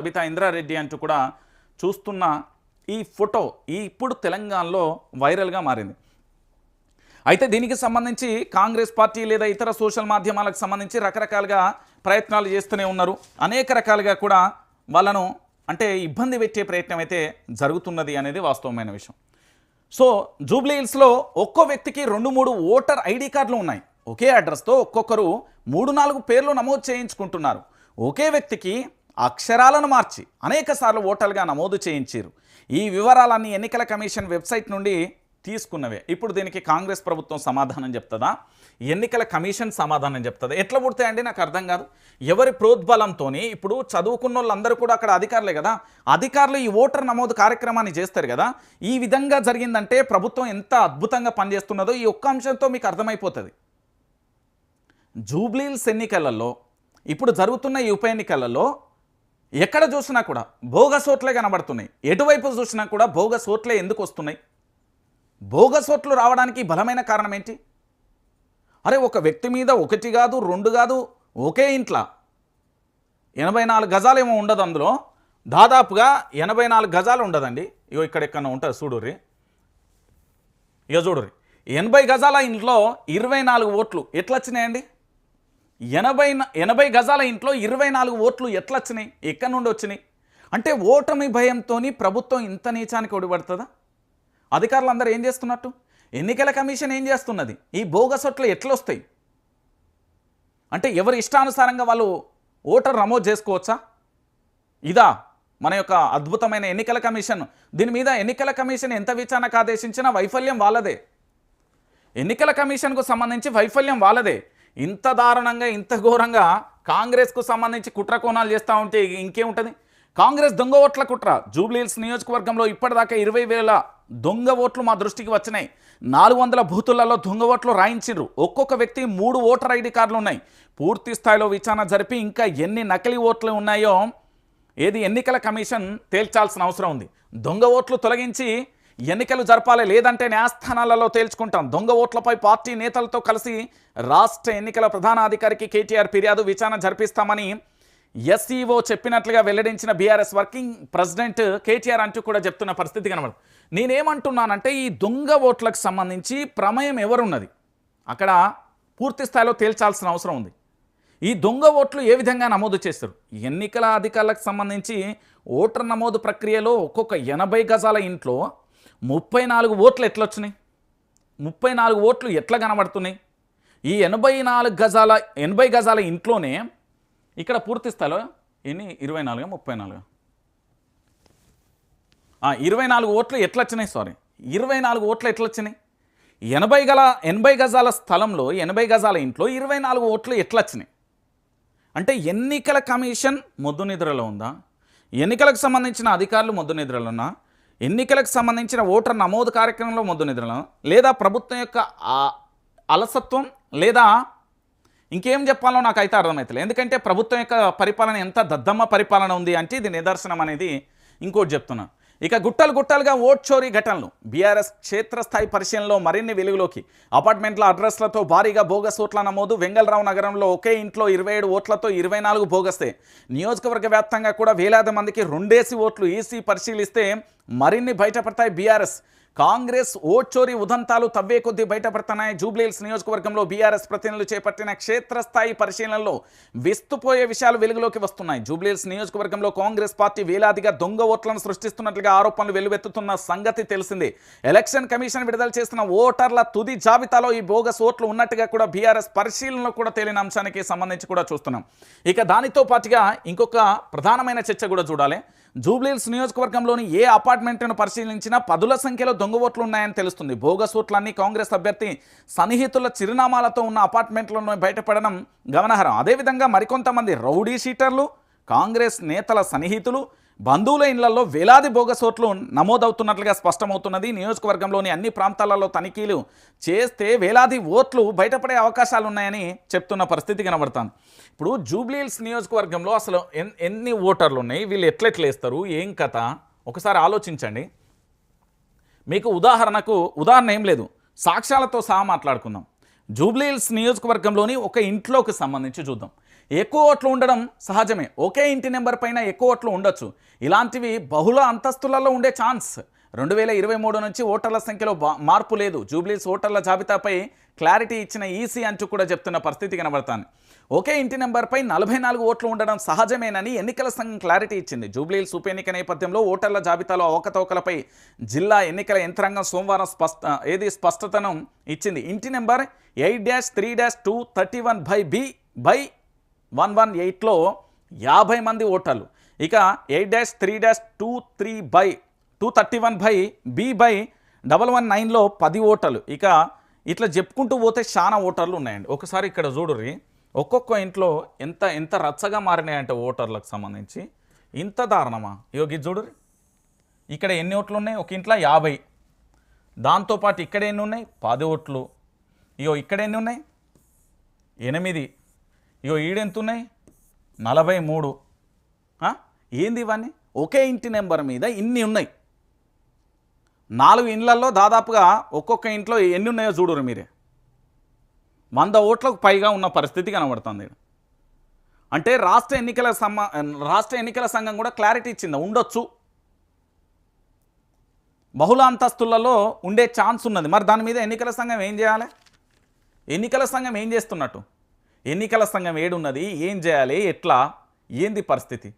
బబితా ఇంద్రారెడ్డి అంటూ కూడా చూస్తున్న ఈ ఫోటో ఈ ఇప్పుడు తెలంగాణలో వైరల్గా మారింది. అయితే దీనికి సంబంధించి కాంగ్రెస్ పార్టీ లేదా ఇతర సోషల్ మాధ్యమాలకు సంబంధించి రకరకాలుగా ప్రయత్నాలు చేస్తూనే ఉన్నారు. అనేక రకాలుగా కూడా వాళ్ళను అంటే ఇబ్బంది పెట్టే ప్రయత్నం అయితే జరుగుతున్నది అనేది వాస్తవమైన విషయం. సో జూబ్లీహిల్స్లో ఒక్కో వ్యక్తికి రెండు మూడు ఓటర్ ఐడి కార్డులు ఉన్నాయి. ఒకే అడ్రస్తో ఒక్కొక్కరు మూడు నాలుగు పేర్లు నమోదు చేయించుకుంటున్నారు. ఒకే వ్యక్తికి అక్షరాలను మార్చి అనేక సార్లు ఓటర్లుగా నమోదు చేయించారు. ఈ వివరాలన్నీ ఎన్నికల కమిషన్ వెబ్సైట్ నుండి తీసుకున్నవే. ఇప్పుడు దీనికి కాంగ్రెస్ ప్రభుత్వం సమాధానం చెప్తుందా? ఎన్నికల కమిషన్ సమాధానం చెప్తుంది? ఎట్లా పుడతాయండి నాకు అర్థం కాదు. ఎవరి ప్రోద్బలంతో ఇప్పుడు చదువుకున్న వాళ్ళందరూ కూడా అక్కడ అధికారులే కదా. అధికారులు ఈ ఓటర్ నమోదు కార్యక్రమాన్ని చేస్తారు కదా. ఈ విధంగా జరిగిందంటే ప్రభుత్వం ఎంత అద్భుతంగా పనిచేస్తున్నదో ఈ ఒక్క అంశంతో మీకు అర్థమైపోతుంది. జూబ్లీల్స్ ఎన్నికలలో ఇప్పుడు జరుగుతున్న ఈ ఉప ఎన్నికలలో ఎక్కడ చూసినా కూడా బోగస్ ఓట్లే కనబడుతున్నాయి. ఎటువైపు చూసినా కూడా బోగస్ ఓట్లే ఎందుకు వస్తున్నాయి? బోగస్ ఓట్లు రావడానికి బలమైన కారణం ఏంటి? అరే ఒక వ్యక్తి మీద ఒకటి కాదు రెండు కాదు ఒకే ఇంట్లో ఎనభై నాలుగు గజాలు ఏమో ఉండదు అందులో. దాదాపుగా ఎనభై నాలుగు గజాలు ఉండదండి. ఇగో ఇక్కడ ఎక్కడ ఉంటుంది చూడుర్రి. ఇక చూడుర్రి. ఎనభై గజాల ఇంట్లో ఇరవై నాలుగు ఓట్లు ఎట్లా వచ్చినాయండి ఎనభై ఎనభై గజాల ఇంట్లో ఇరవై నాలుగు ఓట్లు ఎట్లా వచ్చినాయి ఎక్కడి నుండి వచ్చినాయి? అంటే ఓటమి భయంతో ప్రభుత్వం ఇంత నీచానికి ఒడిపడుతుందా అధికారులు అందరూ ఏం చేస్తున్నట్టు? ఎన్నికల కమిషన్ ఏం చేస్తున్నది? ఈ బోగస్ ఓట్లు ఎట్లా వస్తాయి అంటే ఎవరి ఇష్టానుసారంగా వాళ్ళు ఓటర్ నమోదు చేసుకోవచ్చా? ఇదా మన యొక్క అద్భుతమైన ఎన్నికల కమిషన్. దీని మీద ఎన్నికల కమిషన్ ఎంత విచారణకు ఆదేశించినా వైఫల్యం వాళ్ళదే. ఎన్నికల కమిషన్కు సంబంధించి వైఫల్యం వాళ్ళదే. ఇంత దారుణంగా ఇంత ఘోరంగా కాంగ్రెస్కు సంబంధించి కుట్ర కోణాలు చేస్తూ ఉంటే ఇంకేముంటుంది కాంగ్రెస్ దొంగ ఓట్ల కుట్ర. జూబ్లీహిల్స్ నియోజకవర్గంలో ఇప్పటిదాకా ఇరవై వేల దొంగ ఓట్లు మా దృష్టికి వచ్చినాయి. నాలుగు వందల బూతులలో దొంగ ఓట్లు రాయించిండ్రు ఒక్కొక్క వ్యక్తి మూడు ఓటర్ ఐడి కార్డులు ఉన్నాయి. పూర్తి స్థాయిలో విచారణ జరిపి ఇంకా ఎన్ని నకిలీ ఓట్లు ఉన్నాయో ఏది ఎన్నికల కమిషన్ తేల్చాల్సిన అవసరం ఉంది. దొంగ ఓట్లు తొలగించి ఎన్నికలు జరపాలి లేదంటే న్యాయస్థానాలలో తేల్చుకుంటాం. దొంగ ఓట్లపై పార్టీ నేతలతో కలిసి రాష్ట్ర ఎన్నికల ప్రధానాధికారికి కేటీఆర్ ఫిర్యాదు విచారణ జరిపిస్తామని ఎస్ఈఓ చెప్పినట్లుగా వెల్లడించిన బీఆర్ఎస్ వర్కింగ్ ప్రెసిడెంట్ కేటీఆర్ అంటూ కూడా చెప్తున్న పరిస్థితి కనబడు నేనేమంటున్నానంటే ఈ దొంగ ఓట్లకు సంబంధించి ప్రమేయం ఎవరున్నది? అక్కడ పూర్తి స్థాయిలో తేల్చాల్సిన అవసరం ఉంది. ఈ దొంగ ఓట్లు ఏ విధంగా నమోదు చేస్తారు? ఎన్నికల అధికారులకు సంబంధించి ఓటర్ నమోదు ప్రక్రియలో ఒక్కొక్క ఎనభై గజాల ఇంట్లో ముప్పై నాలుగు ఓట్లు ఎట్లొచ్చినాయి? ముప్పై నాలుగు ఓట్లు ఎట్లా కనబడుతున్నాయి? ఈ ఎనభై నాలుగు గజాల ఎనభై గజాల ఇంట్లోనే ఇక్కడ పూర్తి స్థాయిలో ఎన్ని? ఇరవై నాలుగు ముప్పై నాలుగు. ఇరవై నాలుగు ఓట్లు ఎట్లా వచ్చినాయి సారీ ఇరవై నాలుగు ఓట్లు ఎట్లా వచ్చినాయి ఎనభై గల ఎనభై గజాల స్థలంలో ఎనభై గజాల ఇంట్లో ఇరవై నాలుగు ఓట్లు ఎట్లా వచ్చినాయి అంటే ఎన్నికల కమిషన్ మొద్దు నిద్రలో ఉందా? ఎన్నికలకు సంబంధించిన అధికారులు మొద్దు నిద్రలో ఉన్నా ఎన్నికలకు సంబంధించిన ఓటర్ నమోదు కార్యక్రమంలో మొద్దు నిధులను లేదా ప్రభుత్వం యొక్క అలసత్వం లేదా ఇంకేం చెప్పాలో నాకు అయితే అర్థమవుతలేదు ఎందుకంటే ప్రభుత్వం యొక్క పరిపాలన ఎంత దద్దమ్మ పరిపాలన ఉంది అంటే ఇది నిదర్శనం అనేది ఇంకోటి చెప్తున్నా. ఇక గుట్టలు గుట్టలుగా ఓట్ చోరీ ఘటనలు. బీఆర్ఎస్ క్షేత్రస్థాయి పరిశీలనలో మరిన్ని వెలుగులోకి. అపార్ట్మెంట్ల అడ్రస్లతో భారీగా బోగస్ ఓట్ల నమోదు. వెంగళరావు నగరంలో ఒకే ఇంట్లో ఇరవై ఏడు ఓట్లతో ఇరవై నాలుగు బోగస్తే. నియోజకవర్గ వ్యాప్తంగా కూడా వేలాది మందికి రెండేసి ఓట్లు ఈసీ పరిశీలిస్తే మరిన్ని బయటపడతాయి బీఆర్ఎస్. కాంగ్రెస్ ఓచోరి ఉదంతాలు తవ్వే కొద్దీ బయటపడుతున్నాయి. జూబ్లీహిల్స్ నియోజకవర్గంలో బీఆర్ఎస్ ప్రతినిధులు చేపట్టిన క్షేత్రస్థాయి పరిశీలనలో విస్తుపోయే విషయాలు వెలుగులోకి వస్తున్నాయి. జూబ్లీహిల్స్ నియోజకవర్గంలో కాంగ్రెస్ పార్టీ వేలాదిగా దొంగ ఓట్లను సృష్టిస్తున్నట్లుగా ఆరోపణలు వెలువెత్తుతున్న సంగతి తెలిసిందే. ఎలక్షన్ కమిషన్ విడుదల చేస్తున్న ఓటర్ల తుది జాబితాలో ఈ బోగస్ ఓట్లు ఉన్నట్టుగా కూడా బీఆర్ఎస్ పరిశీలనలో కూడా తేలిన అంశానికి సంబంధించి కూడా చూస్తున్నాం. ఇక దానితో పాటుగా ఇంకొక ప్రధానమైన చర్చ కూడా చూడాలి. జూబ్లీల్స్ నియోజకవర్గంలోని ఏ అపార్ట్మెంట్ను పరిశీలించినా పదుల సంఖ్యలో దొంగ ఓట్లు ఉన్నాయని తెలుస్తుంది. బోగస్ ఓట్లన్నీ కాంగ్రెస్ అభ్యర్థి సన్నిహితుల చిరునామాలతో ఉన్న అపార్ట్మెంట్లను బయటపడడం గమనార్హం. అదేవిధంగా మరికొంతమంది రౌడీ షీటర్లు కాంగ్రెస్ నేతల సన్నిహితులు బంధువుల ఇళ్ళలో వేలాది బోగసోట్లు నమోదవుతున్నట్లుగా స్పష్టమవుతున్నది. నియోజకవర్గంలోని అన్ని ప్రాంతాలలో తనిఖీలు చేస్తే వేలాది ఓట్లు బయటపడే అవకాశాలు ఉన్నాయని చెప్తున్న పరిస్థితి కనబడుతుంది. ఇప్పుడు జూబ్లీహిల్స్ నియోజకవర్గంలో అసలు ఎన్ని ఓటర్లు ఉన్నాయి వీళ్ళు ఎట్లెట్లేస్తారు ఏం కథ? ఒకసారి ఆలోచించండి. మీకు ఉదాహరణకు ఉదాహరణ ఏం లేదు. సాక్ష్యాలతో సహా మాట్లాడుకుందాం. జూబ్లీహిల్స్ నియోజకవర్గంలోని ఒక ఇంట్లోకి సంబంధించి చూద్దాం. ఎక్కువ ఓట్లు ఉండడం సహజమే. ఒకే ఇంటి నెంబర్ పైన ఎక్కువ ఓట్లు ఉండొచ్చు. ఇలాంటివి బహుళ అంతస్తులలో ఉండే ఛాన్స్. రెండు వేల ఇరవై మూడు నుంచి ఓటర్ల సంఖ్యలో మార్పు లేదు. జూబ్లీస్ ఓటర్ల జాబితాపై క్లారిటీ ఇచ్చిన ఈసీ అంటూ కూడా చెప్తున్న పరిస్థితి కనబడతాను ఒకే ఇంటి నెంబర్పై నలభై నాలుగు ఓట్లు ఉండడం సహజమేనని ఎన్నికల సంఘం క్లారిటీ ఇచ్చింది. జూబ్లీహిల్స్ ఉప ఎన్నిక నేపథ్యంలో ఓటర్ల జాబితాలో అవకతవకలపై జిల్లా ఎన్నికల యంత్రాంగం సోమవారం స్పష్ట ఏది స్పష్టతను ఇచ్చింది. ఇంటి number eight dash three dash two thirty one by B by one one ఎయిట్లో యాభై మంది ఓటర్లు. ఇక eight dash three dash two three by two thirty one by B by double one నైన్లో పది ఓటర్లు. ఇక ఇట్లా చెప్పుకుంటూ పోతే చాలా ఓటర్లు ఉన్నాయండి. ఒకసారి ఇక్కడ చూడుర్రి. ఒక్కొక్క ఇంట్లో ఎంత ఎంత రచ్చగా మారినాయంటే ఓటర్లకు సంబంధించి. ఇంత దారుణమా? ఇగో ఇది చూడుర్రి. ఇక్కడ ఎన్ని ఓట్లు ఉన్నాయి? ఒక ఇంట్లో యాభై. దాంతోపాటు ఇక్కడ ఎన్ని ఉన్నాయి? పది ఓట్లు. ఇగో ఇక్కడ ఎన్ని ఉన్నాయి? ఎనిమిది. ఇగో ఈడెంతున్నాయి? నలభై మూడు. ఏంది ఇవన్నీ? ఒకే ఇంటి నెంబర్ మీద ఇన్ని ఉన్నాయి. నాలుగు ఇండ్లలో దాదాపుగా ఒక్కొక్క ఇంట్లో ఎన్ని ఉన్నాయో చూడరు మీరే. వంద ఓట్లకు పైగా ఉన్న పరిస్థితి కనబడుతుంది అంటే రాష్ట్ర ఎన్నికల సమ రాష్ట్ర ఎన్నికల సంఘం కూడా క్లారిటీ ఇచ్చింది? ఉండొచ్చు. బహుళ అంతస్తులలో ఉండే ఛాన్స్ ఉన్నది. మరి దాని మీద ఎన్నికల సంఘం ఏం చేయాలి? ఎన్నికల సంఘం ఏం చేస్తున్నట్టు? ఎన్నికల సంఘం ఏడున్నది ఏం చేయాలి ఎట్లా ఏంది పరిస్థితి?